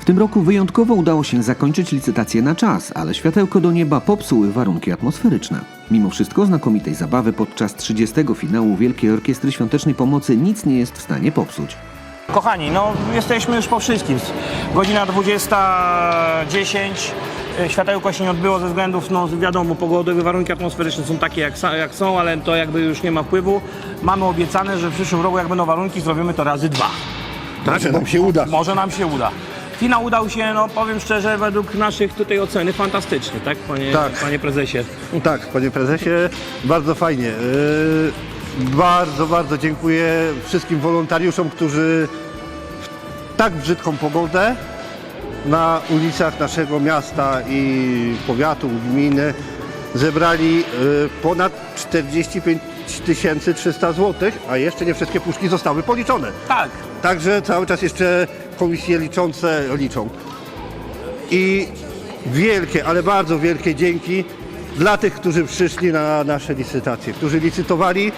W tym roku wyjątkowo udało się zakończyć licytację na czas, ale światełko do nieba popsuły warunki atmosferyczne. Mimo wszystko znakomitej zabawy podczas 30. finału Wielkiej Orkiestry Świątecznej Pomocy nic nie jest w stanie popsuć. Kochani, no jesteśmy już po wszystkim. Godzina 20.10. E, Światełko się nie odbyło ze względów, no wiadomo, pogodowe warunki atmosferyczne są takie jak, jak są, ale to jakby już nie ma wpływu. Mamy obiecane, że w przyszłym roku jak będą warunki, zrobimy to razy dwa. Może nam się uda. Może nam się uda. Finał udał się, no powiem szczerze, według naszych tutaj oceny fantastycznie, tak panie, Tak. panie prezesie? Tak, panie prezesie, bardzo fajnie. Yy, bardzo, bardzo dziękuję wszystkim wolontariuszom, którzy w tak brzydką pogodę na ulicach naszego miasta i powiatu, gminy zebrali yy, ponad 45 300 zł, a jeszcze nie wszystkie puszki zostały policzone. Tak. Także cały czas jeszcze komisje liczące liczą. I wielkie, ale bardzo wielkie dzięki dla tych, którzy przyszli na nasze licytacje, którzy licytowali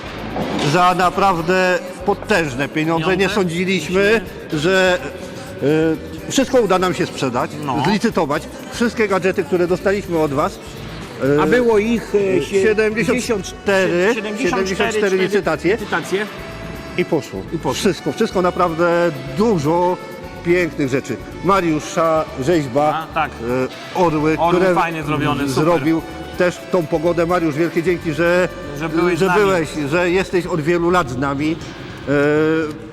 za naprawdę potężne pieniądze. Nie sądziliśmy, że y, wszystko uda nam się sprzedać, No. zlicytować. Wszystkie gadżety, które dostaliśmy od Was. y, A było ich e, sie- 74, 74 licytacje. licytacje. I poszło. I poszło. Wszystko, wszystko naprawdę dużo pięknych rzeczy. Mariusza rzeźba, A, tak. e, orły, Orły które fajnie zrobione, zrobił też w tą pogodę. Mariusz, wielkie dzięki, że, Że byłeś nami. byłeś, że jesteś od wielu lat z nami.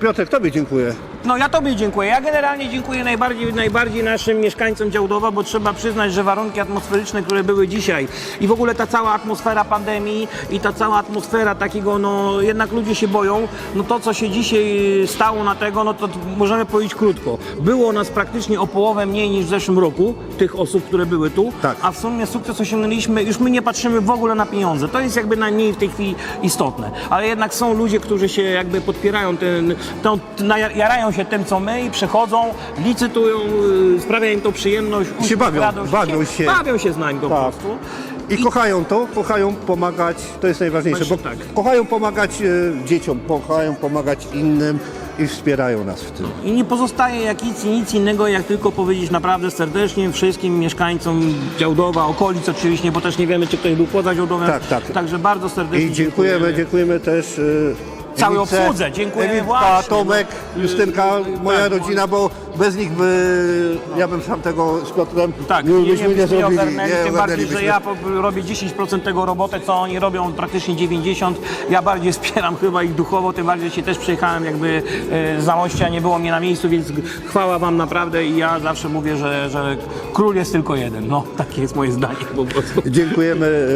Piotrek, Tobie dziękuję. No ja Tobie dziękuję. Ja generalnie dziękuję najbardziej, najbardziej naszym mieszkańcom Działdowa, bo trzeba przyznać, że warunki atmosferyczne, które były dzisiaj i w ogóle ta cała atmosfera pandemii i ta cała atmosfera takiego, no jednak ludzie się boją, no to co się dzisiaj stało na tego, no to możemy powiedzieć krótko. Było nas praktycznie o połowę mniej niż w zeszłym roku, tych osób, które były tu, Tak. a w sumie sukces osiągnęliśmy, już my nie patrzymy w ogóle na pieniądze. To jest jakby najmniej w tej chwili istotne. Ale jednak są ludzie, którzy się jakby podpierają, ten, tą, na- jarają się tym, co my i przychodzą, licytują, y, sprawia im to przyjemność, uśmiech, bawią, radość. bawią się. Bawią się z nami po Tak. prostu. I, kochają to, kochają pomagać, to jest najważniejsze, bo Właśnie tak. kochają pomagać e, dzieciom, kochają pomagać innym i wspierają nas w tym. I nie pozostaje jak nic, nic innego, jak tylko powiedzieć naprawdę serdecznie wszystkim mieszkańcom Działdowa, okolic oczywiście, bo też nie wiemy, czy ktoś był poza Działdowem. Tak, tak. Także bardzo serdecznie I dziękujemy, dziękujemy też e, Całej obsłudze, dziękujemy właśnie, Tomek. Justynka, moja tak, rodzina, bo bez nich by, ja bym sam tego z Piotrem Tak, nie, nie, byśmy nie, byśmy zrobili. ogarnęli, tym bardziej, że ja robię 10% tego roboty, co oni robią praktycznie 90%. Ja bardziej wspieram chyba ich duchowo, tym bardziej, że się też przyjechałem jakby e, z Zamościa, nie było mnie na miejscu, więc chwała wam naprawdę i ja zawsze mówię, że, że król jest tylko jeden. No, takie jest moje zdanie po prostu. Dziękujemy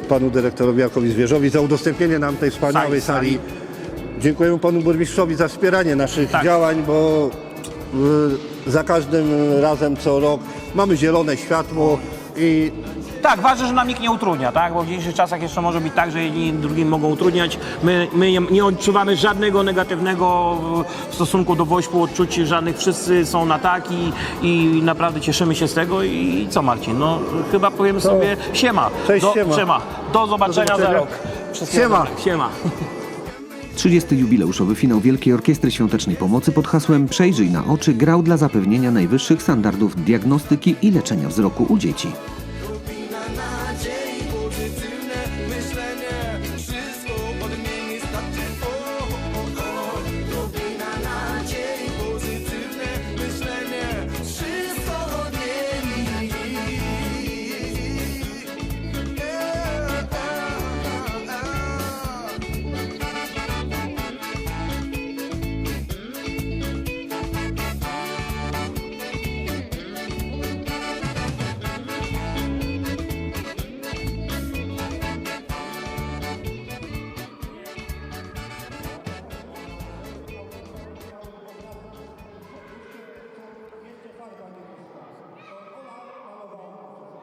e, panu dyrektorowi Jakowi Zwierzowi za udostępnienie nam tej wspaniałej Sali, sali. Dziękujemy panu burmistrzowi za wspieranie naszych Tak. działań, bo e, za każdym razem co rok mamy zielone światło i Tak, ważne, że nam nikt nie utrudnia, tak? Bo w dzisiejszych czasach jeszcze może być tak, że jedni drugim mogą utrudniać. My, my nie, nie odczuwamy żadnego negatywnego w stosunku do Wośpu odczuci żadnych. Wszyscy są na tak i, i naprawdę cieszymy się z tego. I co Marcin? No chyba powiemy sobie siema. Cześć, do, siema. Do zobaczenia, Do za zobaczenia. rok. Wszystkiego Siema. dobrego. Siema. 30. jubileuszowy finał Wielkiej Orkiestry Świątecznej Pomocy pod hasłem Przejrzyj na oczy grał dla zapewnienia najwyższych standardów diagnostyki i leczenia wzroku u dzieci. Myślenie